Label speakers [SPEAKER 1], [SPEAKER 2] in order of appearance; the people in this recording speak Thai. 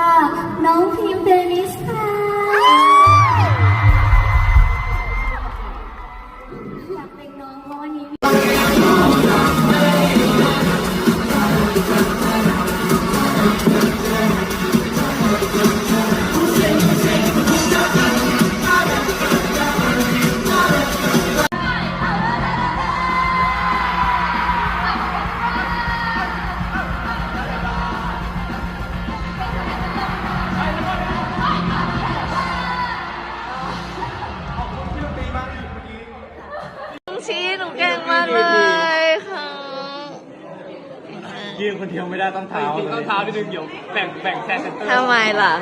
[SPEAKER 1] ค่ะ น้องพิมเดนิสค่ะอยากเป็นน้องเพราะวันนี้
[SPEAKER 2] ชี้หนูเก่งมากเลยค่ะ
[SPEAKER 3] ยืนคนเดียวไม่ได้ต้องเท้า
[SPEAKER 4] จริงๆต้องเท้าที่ดึงเดี๋ยวแบ่งแบ่งแซนเซนเตอร์
[SPEAKER 2] ทำไมล่ะ